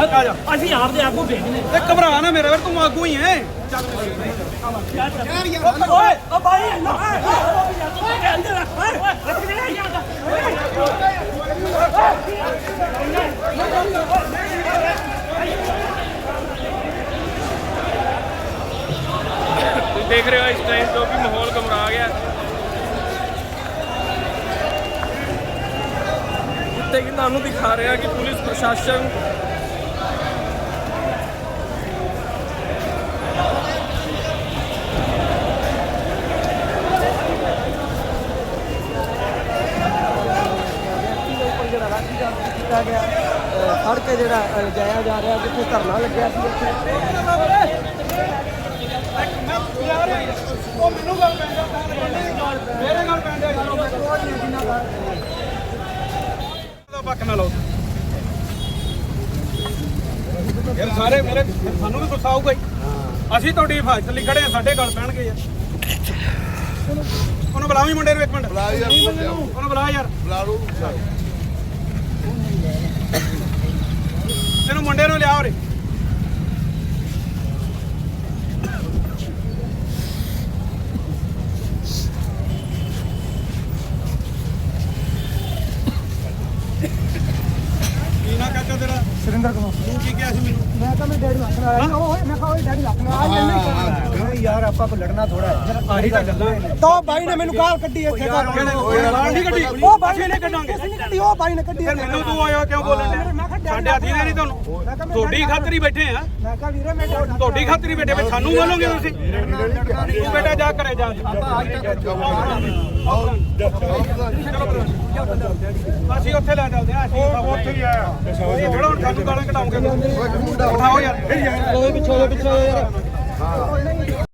ਆ ਜਾ ਅਸੀਂ ਆਪਦੇ ਆਗੂ ਭੇਜਨੇ ਤੇ ਘਬਰਾ ਨਾ ਮੇਰੇ ਵੀਰ ਤੂੰ ਆਗੂ ਹੀ ਐ ਓਏ ਓ ਭਾਈ ਨਾ ਓਏ ਅੰਦਰ ਆ ਓਏ ਰੱਖ ਦੇ ਯਾਰ ਦੇਖ ਰਹੇ ਹੋ ਇਸ ਟਾਈਮ ਜੋ ਕਿ ਮਾਹੌਲ ਗਮਰਾ ਗਿਆ। ਜਿੱਤੇ ਕਿ ਤੁਹਾਨੂੰ ਦਿਖਾ ਰਿਹਾ ਕਿ ਪੁਲਿਸ ਪ੍ਰਸ਼ਾਸਨ ਕੀਤਾ ਗਿਆ। ਫੜ ਕੇ ਜਿਹੜਾ ਅਹ ਲਿਜਾਇਆ ਜਾ ਰਿਹਾ ਜਿੱਥੇ ਧਰਨਾ ਲੱਗਿਆ ਸੀ ਉੱਥੇ। ਉਹ ਮੈਨੂੰ ਗੱਲ ਪੈਂਦਾ ਮੇਰੇ ਗੱਲ ਪੈਂਦਾ ਦਾ ਪੱਕ ਨਾ ਲਾਓ ਯਾਰ ਸਾਰੇ ਮੇਰੇ ਸਾਨੂੰ ਵੀ ਗੁੱਸਾ ਆਊਗਾ ਹੀ। ਅਸੀਂ ਤੁਹਾਡੀ ਹਿਫਾਜ਼ਤ ਲਈ ਖੜੇ ਆ ਸਾਡੇ ਗੱਲ ਪੈਣਗੇ ਯਾਰ। ਉਹਨੂੰ ਬੁਲਾਓ ਹੀ ਮੁੰਡੇ ਨੂੰ ਇੱਕ ਮਿੰਟ। ਬੁਲਾ ਯਾਰ ਉਹਨੂੰ ਬੁਲਾ ਯਾਰ। ਬੁਲਾ ਲਓ ਇਹਨੂੰ ਮੁੰਡੇ ਨੂੰ ਲਿਆ ਉਰੇ ਕੀ ਨਾ ਕਾਕਾ ਤੇਰਾ ਸੁਰਿੰਦਰ ਕੁਮਾਰ ਤੂੰ ਕੀ ਕਿਹਾ ਸੀ ਮੈਨੂੰ? ਮੈਂ ਤਾਂ ਮੈਂ ਡੈਡੀ ਹੱਥ ਨਾਲ ਆਇਆ ਉਹ ਮੈਂ ਕਿਹਾ ਉਹ ਡੈਡੀ ਹੱਥ ਨਾਲ ਆਇਆ ਨਹੀਂ ਯਾਰ ਆਪਾਂ ਕੋ ਲੜਨਾ ਥੋੜਾ ਹੈ। ਆਹੀ ਤਾਂ ਗੱਲਾਂ ਤਾਂ ਬਾਈ ਨੇ ਮੈਨੂੰ ਗਾਲ ਕੱਢੀ ਇੱਥੇ ਗਾਲ ਨਹੀਂ ਕੱਢੀ। ਉਹ ਬਾਈ ਨਹੀਂ ਕੱਢਾਂਗੇ ਨਹੀਂ ਕੱਢੀ। ਉਹ ਬਾਈ ਨੇ ਕੱਢੀ ਫਿਰ ਮੈਨੂੰ ਤੂੰ ਆਇਆ ਕਿਉਂ ਬੋਲਣ ਸਾਡੇ ਹੱਥੀ ਦੇ ਨਹੀਂ ਤੁਹਾਨੂੰ ਤੁਹਾਡੀ ਖਾਤਰ ਹੀ ਬੈਠੇ ਆ। ਮੈਂ ਕਿਹਾ ਵੀਰੇ ਮੈਂ ਤੁਹਾਡੀ ਖਾਤਰ ਹੀ ਬੈਠੇ। ਵੀ ਸਾਨੂੰ ਬੋਲੋਗੇ ਤੁਸੀਂ? ਤੂੰ। ਬੇਟਾ ਜਾ ਕਰੇ ਜਾ। ਅਸੀਂ ਉੱਥੇ ਲੈ ਚੱਲਦੇ ਆ ਅਸੀਂ ਉੱਥੇ ਹੀ ਆਇਆ। ਇਹ ਥੋੜਾ ਹੁਣ ਸਾਨੂੰ ਗਾਲਾਂ ਕਢਾਉਂਗੇ। ਉਠਾਓ ਯਾਰ। ਪਿੱਛੇ ਪਿੱਛੇ। ਯਾਰ